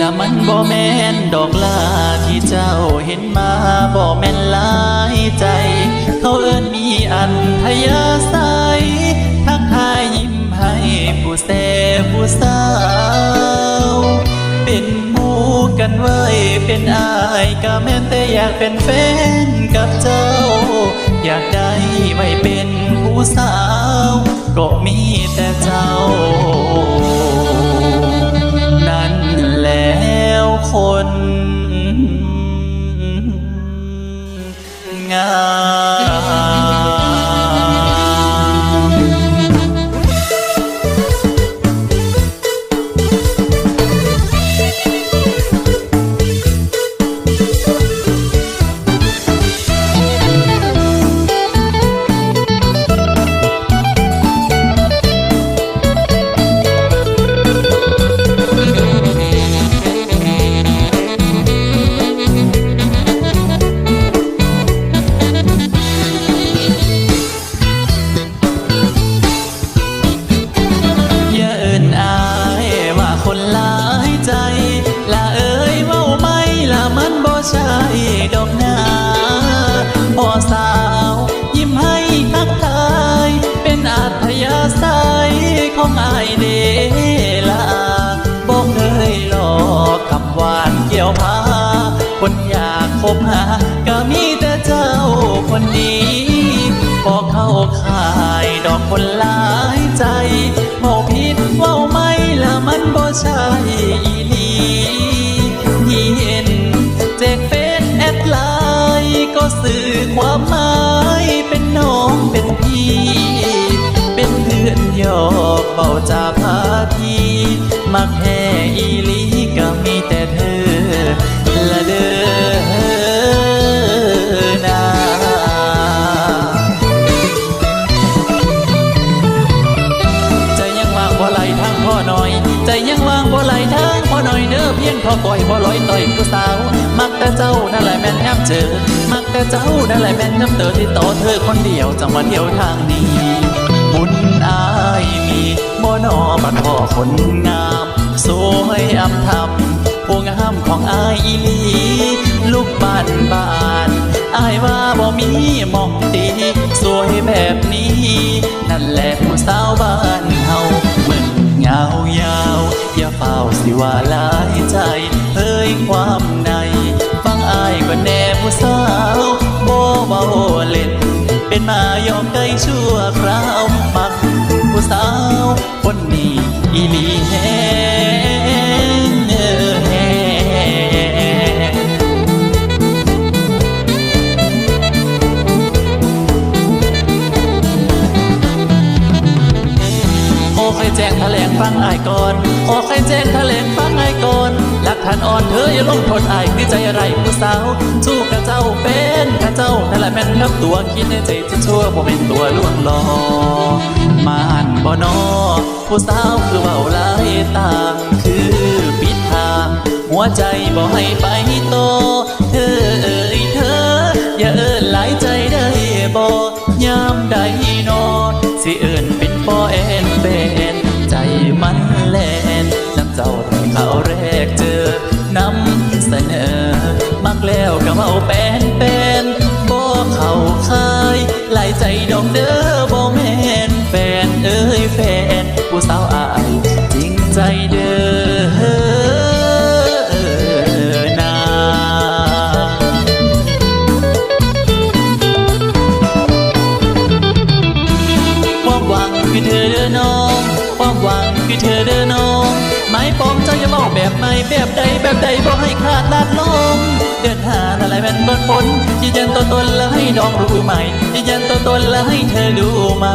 ละมันบ่แม่นดอกลาที่เจ้าเห็นมาบ่แม่นลายใจ เขาเอิ้นมีอันทยาศัยทักทายยิ้มให้ผู้แสผู้สาว เป็นมู่กันเว้ยเป็นอายก็แม่นแต่อยากเป็นแฟนกับเจ้า อยากได้ไว้เป็นผู้สาว ก็มีแต่เจ้า สาว ยิ้มให้ทักทาย เป็นอัธยาศัยของอายเดละบ่เคยหลอกคำหวานเกี่ยวพา คนอยากคบหา ก็มีแต่เจ้าคนดีพอเข้าข่ายดอกคนหลายใจเมาผิดเว่าไม่ละมันบ่ใช่ พี่ เป็นเพื่อนยอกเบาจาพาทีมักแห่อีลีก็มีแต่เธอละเด้อ เด้อเพียพ่อยบ่ลอยต่อยผู้สาว มักแต่เจ้านั่นแหละแม่นแอมเจอ มักแต่เจ้านั่นแหละแม่นน้ำเตอที่ต่อเธอคนเดียวจังหวะเดียวทางนี้บุญอายมีบ่นอบัดพ่อคนงามสวยอำทำผู้งามของอายอีลีลูกบ้านบ้านอายว่าบ่มีมองดีสวยแบบนี้ นั่นแหละผู้สาวบ้านเฮา เบิ่งเงายาวอย่าเฝ้าสิว่าหลายใจเอ้ยความใน ฟังอายก็แน่ผู้สาวบ่เบาเล่น เป็นมายอมได้ชั่วคราวมักผู้สาวคนนี้อีลีแฮ ฟังไอายก่อนโอ้ใครแจ้งแถลงฟังไอายก่อนหลักฐานอ่อนเธออย่าลงโทษอายคือใจอะไรผู้สาวสู้กับเจ้าเป็นกับเจ้านั่นแหละแม่นครับตัวคิดในใจจะชั่วบ่เป็นตัวลวงหลอกมานบ่นอผู้สาวคือเบาหลายต่างคือปิดทางหัวใจบ่ให้ไปโตเมันแลนน้ำเจ้าที่เขาแรกเจอนำเสนอ มักแล้วก็เอาแปนเป็นบ่เขาคายหลายใจดอกเด้อบ่ เธอเดินองไม้ปองเจ้าจะบอกแบบไหนแบบใดแบบใดบอกให้ขาดลาดลงเดินหาอะไรแม่นเบิ้ลฝนยืนยันตัวตนแล้วให้ดองรู้ไหมยืนยันตัวตนแล้วให้เธอดูไหม